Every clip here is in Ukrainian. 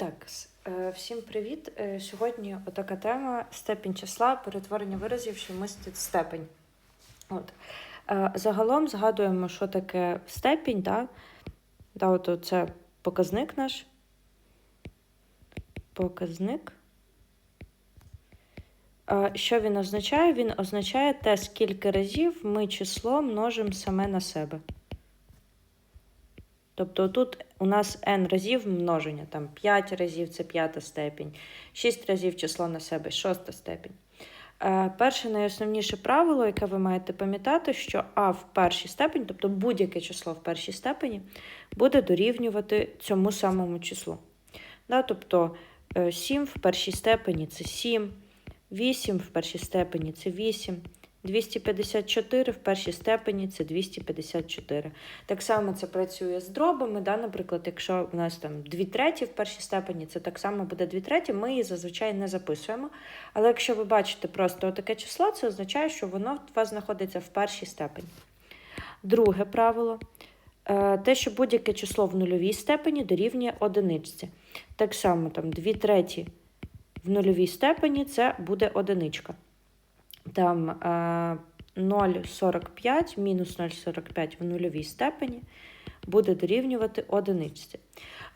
Так, е, всім привіт. Е, Сьогодні отака тема степінь числа, перетворення виразів, що містить степень. От. Е, Загалом згадуємо, що таке степінь. Да? Да, це показник наш. Показник. Що він означає? Він означає те, скільки разів ми число множимо саме на себе. Тобто тут у нас n разів множення, там 5 разів це п'ята степінь, 6 разів число на себе, шоста степінь. Е, перше найосновніше правило, яке ви маєте пам'ятати, що а в першій степені, тобто будь-яке число в першій степені, буде дорівнювати цьому самому числу. Да, тобто е, 7 в першій степені це 7, 8 в першій степені це 8, 254 в першій степені це 254. Так само це працює з дробами. Да? Наприклад, якщо у нас там 2 треті в першій степені, це так само буде 2 треті, ми її зазвичай не записуємо. Але якщо ви бачите просто таке число, це означає, що воно у вас знаходиться в першій степені. Друге правило. е, Те, що будь-яке число в нульовій степені дорівнює одиничці. Так само там 2 треті в нульовій степені це буде одиничка. Там е, 0,45 мінус 0,45 в нульовій степені буде дорівнювати одиничці.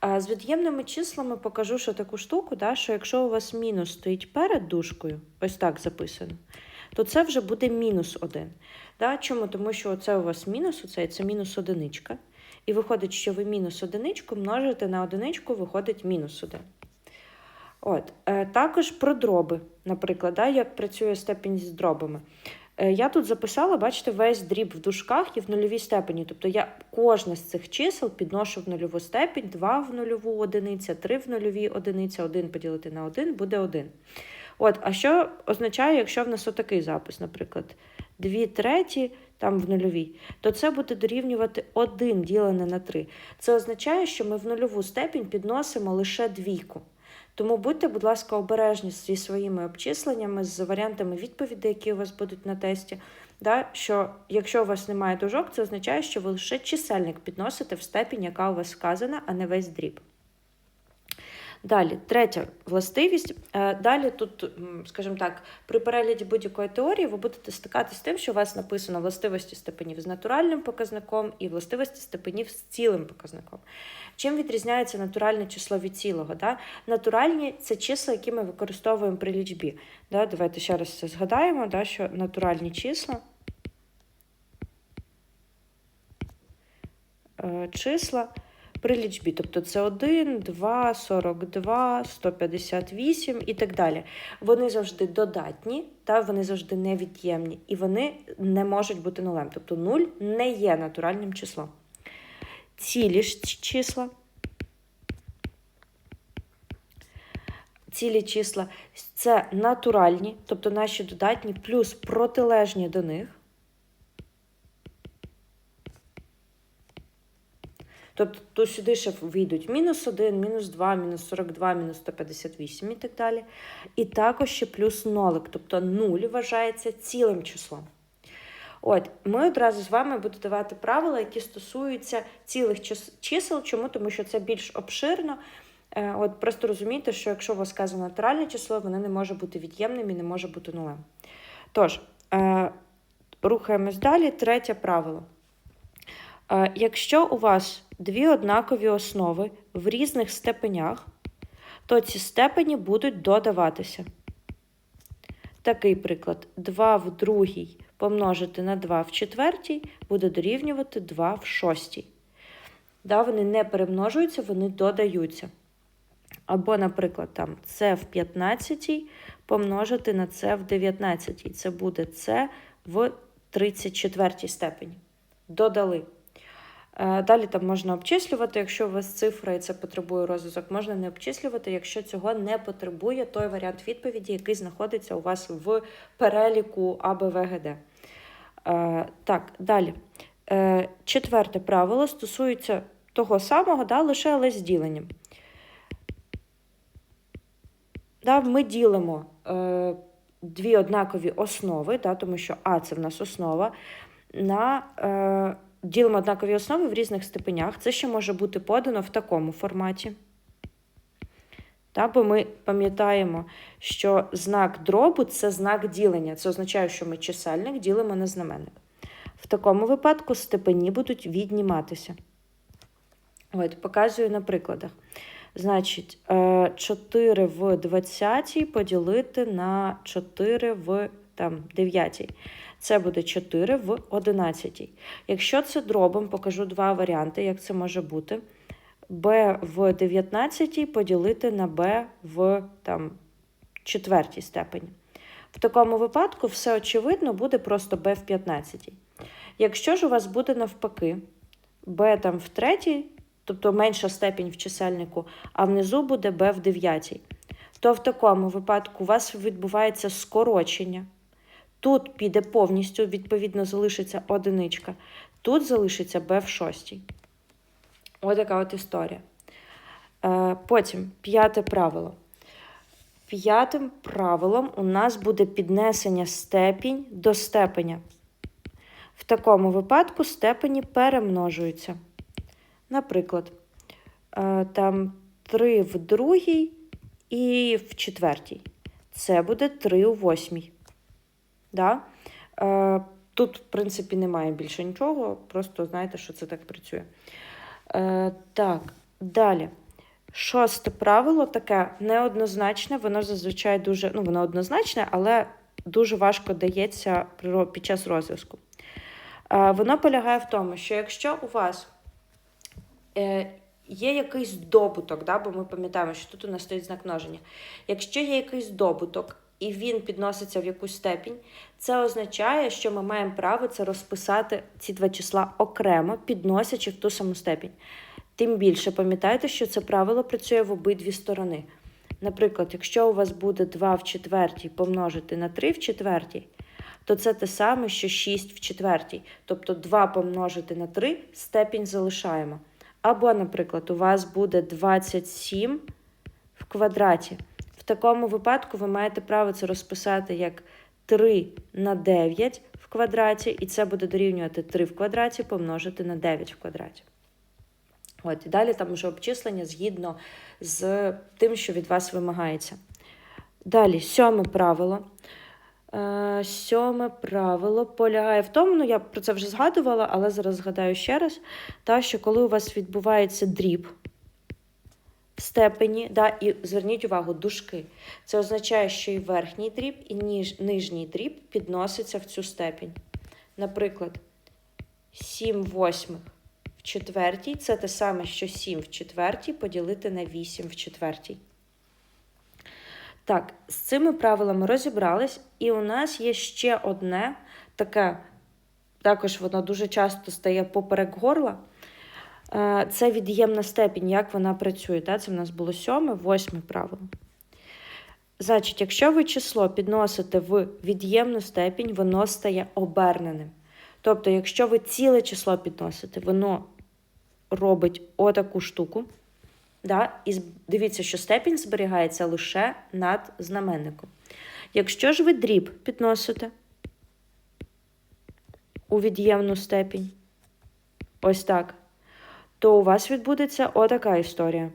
А з від'ємними числами покажу що таку штуку, да, що якщо у вас мінус стоїть перед дужкою, ось так записано, то це вже буде мінус 1. Да? Чому? Тому що це у вас мінус, оцей, це мінус одиничка. І виходить, що ви мінус одиничку множите на одиничку, виходить мінус 1. От, е, також про дроби, наприклад, да, як працює степінь з дробами. Е, я тут записала, бачите, весь дріб в дужках і в нульовій степені. Тобто я кожне з цих чисел підношу в нульову степінь, 2 в нульову одиниця, 3 в нульовій одиниця, 1 поділити на 1 буде 1. От, а що означає, якщо в нас отакий запис, наприклад, 2 треті там в нульовій, то це буде дорівнювати 1 ділене на 3. Це означає, що ми в нульову степінь підносимо лише двійку. Тому будьте, будь ласка, обережні зі своїми обчисленнями, з варіантами відповідей, які у вас будуть на тесті. Да? Що якщо у вас немає дужок, це означає, що ви лише чисельник підносите в степінь, яка у вас вказана, а не весь дріб. Далі, третя властивість. Е, Далі тут, скажімо так, при перегляді будь-якої теорії ви будете стикатися з тим, що у вас написано властивості степенів з натуральним показником і властивості степенів з цілим показником. Чим відрізняється натуральне число від цілого? Да? Натуральні це числа, які ми використовуємо при лічбі. Да? Давайте ще раз це згадаємо, да? що натуральні числа. е, Числа при лічбі. Тобто це 1, 2, 42, 158 і так далі. Вони завжди додатні, та вони завжди невід'ємні, і вони не можуть бути нулем. Тобто 0 не є натуральним числом. Цілі ж числа. Цілі числа це натуральні, тобто наші додатні, плюс протилежні до них. Тобто то сюди ще вийдуть мінус 1, мінус 2, мінус 42, мінус 158 і так далі. І також ще плюс нолик, тобто 0 вважається цілим числом. От, ми одразу з вами будемо давати правила, які стосуються цілих чисел. Чому? Тому що це більш обширно. Е, От просто розумійте, що якщо у вас сказано натуральне число, воно не може бути від'ємним і не може бути нулем. Тож, е, рухаємось далі. Третє правило. Якщо у вас дві однакові основи в різних степенях, то ці степені будуть додаватися. Такий приклад: 2 в другій помножити на 2 в четвертій буде дорівнювати 2 в шостій. Да, вони не перемножуються, вони додаються. Або, наприклад, там це в 15 помножити на це в 19. Це буде це в 34 степені. Додали. Е, Далі там можна обчислювати, якщо у вас цифра і це потребує розв'язок, можна не обчислювати, якщо цього не потребує той варіант відповіді, який знаходиться у вас в переліку АБВГД. Е, Так, далі. Е, Четверте правило стосується того самого, да, лише але з діленням. Да, ми ділимо е, дві однакові основи, да, тому що А це в нас основа, на ділимо однакові основи в різних степенях. Це ще може бути подано в такому форматі. Та, бо ми пам'ятаємо, що знак дробу це знак ділення. Це означає, що ми чисельник ділимо на знаменник. В такому випадку степені будуть відніматися. От, показую на прикладах. Значить, е, 4 в 20 поділити на 4 в там, 9. Це буде 4 в 11. Якщо це дробом, покажу два варіанти, як це може бути. b в 19 поділити на b в там, четвертій степені. В такому випадку все очевидно буде просто b в 15. Якщо ж у вас буде навпаки, b там в третій, тобто менша степінь в чисельнику, а внизу буде b в 9, то в такому випадку у вас відбувається скорочення. Тут піде повністю, відповідно, залишиться одиничка. Тут залишиться b в шостій. Ось така от історія. Е, потім п'яте правило. П'ятим правилом у нас буде піднесення степінь до степеня. В такому випадку степені перемножуються. Наприклад, е, там 3 в другій і в четвертій. Це буде 3 у восьмій. Да? Е, Тут, в принципі, немає більше нічого, просто знаєте, що це так працює. Е, Так, далі. Шосте правило таке неоднозначне, воно зазвичай дуже, ну, воно однозначне, але дуже важко дається під час розв'язку. Е, Воно полягає в тому, що якщо у вас е, є якийсь добуток, да, бо ми пам'ятаємо, що тут у нас стоїть знак множення. Якщо є якийсь добуток і він підноситься в якусь степінь, це означає, що ми маємо право це розписати ці два числа окремо, підносячи в ту саму степінь. Тим більше пам'ятайте, що це правило працює в обидві сторони. Наприклад, якщо у вас буде 2 в четвертій помножити на 3 в четвертій, то це те саме, що 6 в четвертій. Тобто 2 помножити на 3 степінь залишаємо. Або, наприклад, у вас буде 27 в квадраті. Такому випадку ви маєте право це розписати як 3 на 9 в квадраті, і це буде дорівнювати 3 в квадраті помножити на 9 в квадраті. От, і далі там вже обчислення згідно з тим, що від вас вимагається. Далі, сьоме правило. Е, Сьоме правило полягає в тому, ну я про це вже згадувала, але зараз згадаю ще раз, та, що коли у вас відбувається дріб степені, да, і зверніть увагу, дужки. Це означає, що і верхній дріб, і ніж, нижній дріб підноситься в цю степінь. Наприклад, 7 восьмих в четвертій це те саме, що 7 в четвертій поділити на 8 в четвертій. Так, з цими правилами розібрались, і у нас є ще одне таке, також воно дуже часто стає поперек горла. Е, Це від'ємна степінь, як вона працює. Да? Це в нас було сьоме, восьме правило. Значить, якщо ви число підносите в від'ємну степінь, воно стає оберненим. Тобто, якщо ви ціле число підносите, воно робить отаку штуку. Да? І дивіться, що степінь зберігається лише над знаменником. Якщо ж ви дріб підносите у від'ємну степінь, ось так, то у вас відбудеться отака історія.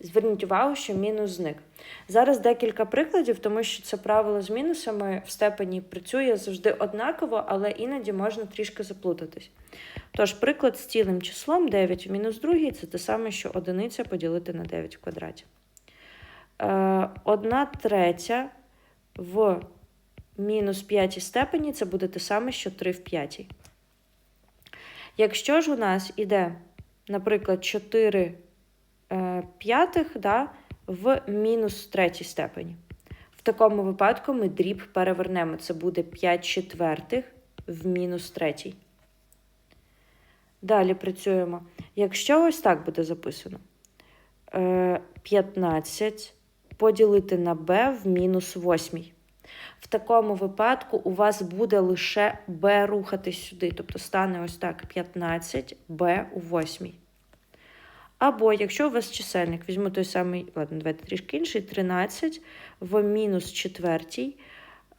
Зверніть увагу, що мінус зник. Зараз декілька прикладів, тому що це правило з мінусами в степені працює завжди однаково, але іноді можна трішки заплутатись. Тож, приклад з цілим числом 9 в мінус 2 це те саме, що одиниця поділити на 9 в квадраті. Е, Одна третя в мінус 5 степені це буде те саме, що 3 в 5. Якщо ж у нас іде, наприклад, 4 е, п'ятих да, в мінус третій степені. В такому випадку ми дріб перевернемо. Це буде 5 четвертих в мінус третій. Далі працюємо. Якщо ось так буде записано: е, 15 поділити на b в мінус 8. В такому випадку у вас буде лише b рухатись сюди. Тобто стане ось так 15 b у 8. Або якщо у вас чисельник, візьму той самий, ладно, давайте трішки інший, 13 в мінус четвертій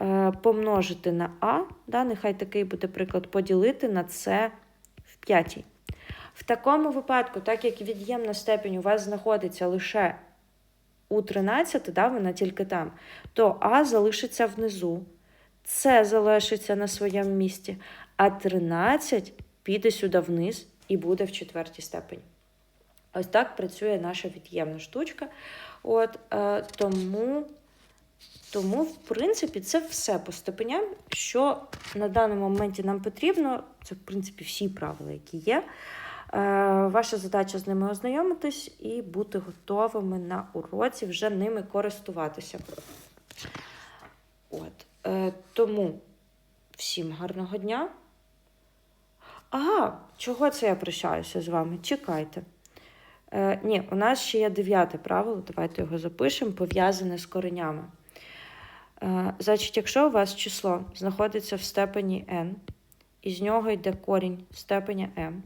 е, помножити на А, да, нехай такий буде приклад, поділити на С в п'ятій. В такому випадку, так як від'ємна степінь у вас знаходиться лише у 13, да, вона тільки там, то А залишиться внизу, С залишиться на своєму місці, а 13 піде сюди вниз і буде в четвертій степені. Ось так працює наша від'ємна штучка. От, е, тому, тому, в принципі, це все по степеням, що на даному моменті нам потрібно. Це, в принципі, всі правила, які є. Е, ваша задача з ними ознайомитись і бути готовими на уроці вже ними користуватися. От, е, тому всім гарного дня. Ага, чого це я прощаюся з вами? Чекайте. Е, ні, у нас ще є дев'яте правило, давайте його запишемо, пов'язане з коренями. Е, значить, якщо у вас число знаходиться в степені n, і з нього йде корінь степеня m,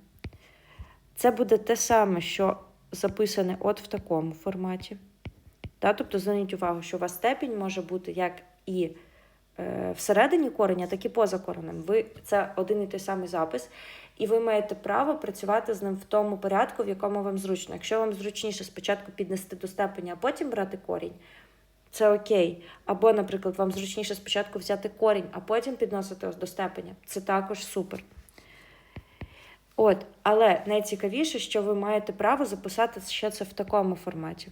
це буде те саме, що записане от в такому форматі. Та? Тобто зверніть увагу, що у вас степінь може бути як і е, всередині кореня, так і поза коренем. Ви, це один і той самий запис, і ви маєте право працювати з ним в тому порядку, в якому вам зручно. Якщо вам зручніше спочатку піднести до степеня, а потім брати корінь, це окей. Або, наприклад, вам зручніше спочатку взяти корінь, а потім підносити до степеня. Це також супер. От, але найцікавіше, що ви маєте право записати ще це в такому форматі.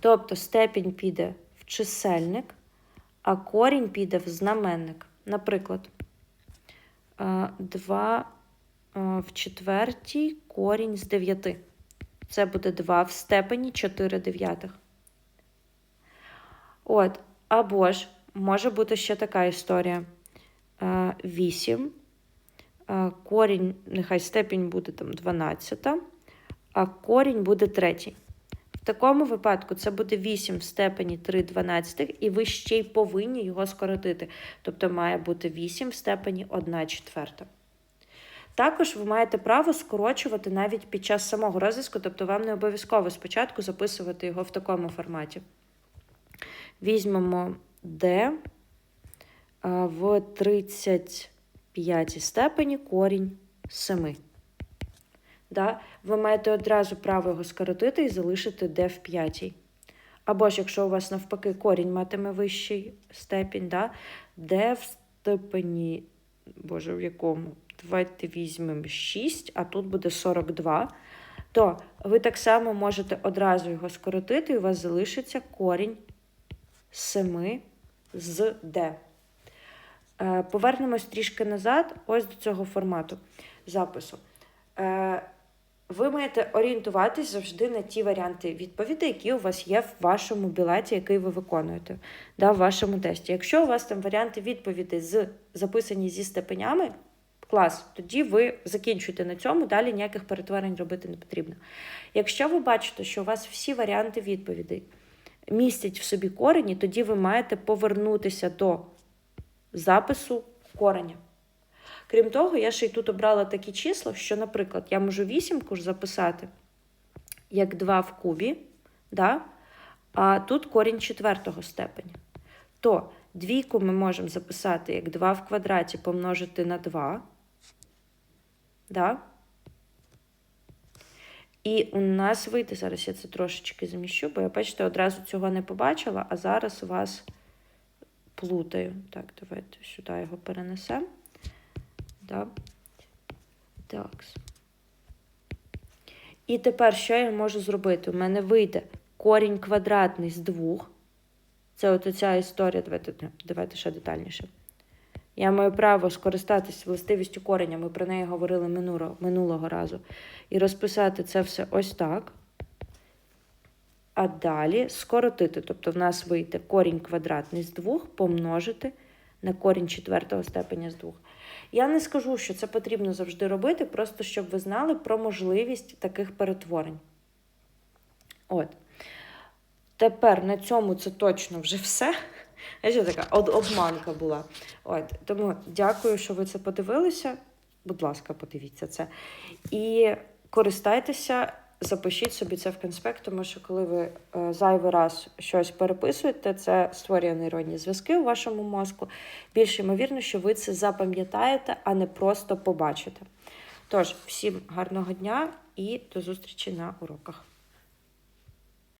Тобто степінь піде в чисельник, а корінь піде в знаменник. Наприклад, 2 в четвертій корінь з 9. Це буде 2 в степені 4 дев'ятих. От, або ж може бути ще така історія. 8. Корінь, нехай степінь буде там 12, а корінь буде третій. В такому випадку це буде 8 в степені 3 12, і ви ще й повинні його скоротити. Тобто має бути 8 в степені 1 четверта. Також ви маєте право скорочувати навіть під час самого розв'язку, тобто вам не обов'язково спочатку записувати його в такому форматі. Візьмемо D в 35 степені корінь 7. Да? Ви маєте одразу право його скоротити і залишити d в п'ятій. Або ж, якщо у вас навпаки корінь матиме вищий степінь, да? d в степені, боже, в якому? Давайте візьмемо 6, а тут буде 42. То ви так само можете одразу його скоротити, і у вас залишиться корінь 7 з d. Е, Повернемось трішки назад, ось до цього формату запису. Е, ви маєте орієнтуватись завжди на ті варіанти відповідей, які у вас є в вашому білеті, який ви виконуєте, да, в вашому тесті. Якщо у вас там варіанти відповідей з записані зі степенями, клас, тоді ви закінчуєте на цьому, далі ніяких перетворень робити не потрібно. Якщо ви бачите, що у вас всі варіанти відповідей містять в собі корені, тоді ви маєте повернутися до запису кореня. Крім того, я ще й тут обрала такі числа, що, наприклад, я можу вісімку ж записати як 2 в кубі, да? а тут корінь четвертого степеня. То двійку ми можемо записати як 2 в квадраті помножити на 2. Да? І у нас вийде, зараз я це трошечки зміщу, бо я, бачите, одразу цього не побачила, а зараз у вас плутаю. Так, давайте сюди його перенесемо. Да? Так. І тепер що я можу зробити? У мене вийде корінь квадратний з двох. Це от оця історія. Давайте, давайте ще детальніше. Я маю право скористатися властивістю кореня, ми про неї говорили минулого, минулого разу. І розписати це все ось так. А далі скоротити. Тобто, в нас вийде корінь квадратний з двох помножити на корінь четвертого степеня з двох. Я не скажу, що це потрібно завжди робити, просто щоб ви знали про можливість таких перетворень. От. Тепер на цьому це точно вже все. Ще така обманка була. От. Тому дякую, що ви це подивилися. Будь ласка, подивіться це. І користайтеся. Запишіть собі це в конспект, тому що коли ви е, зайвий раз щось переписуєте, це створює нейронні зв'язки у вашому мозку. Більш ймовірно, що ви це запам'ятаєте, а не просто побачите. Тож, всім гарного дня і до зустрічі на уроках.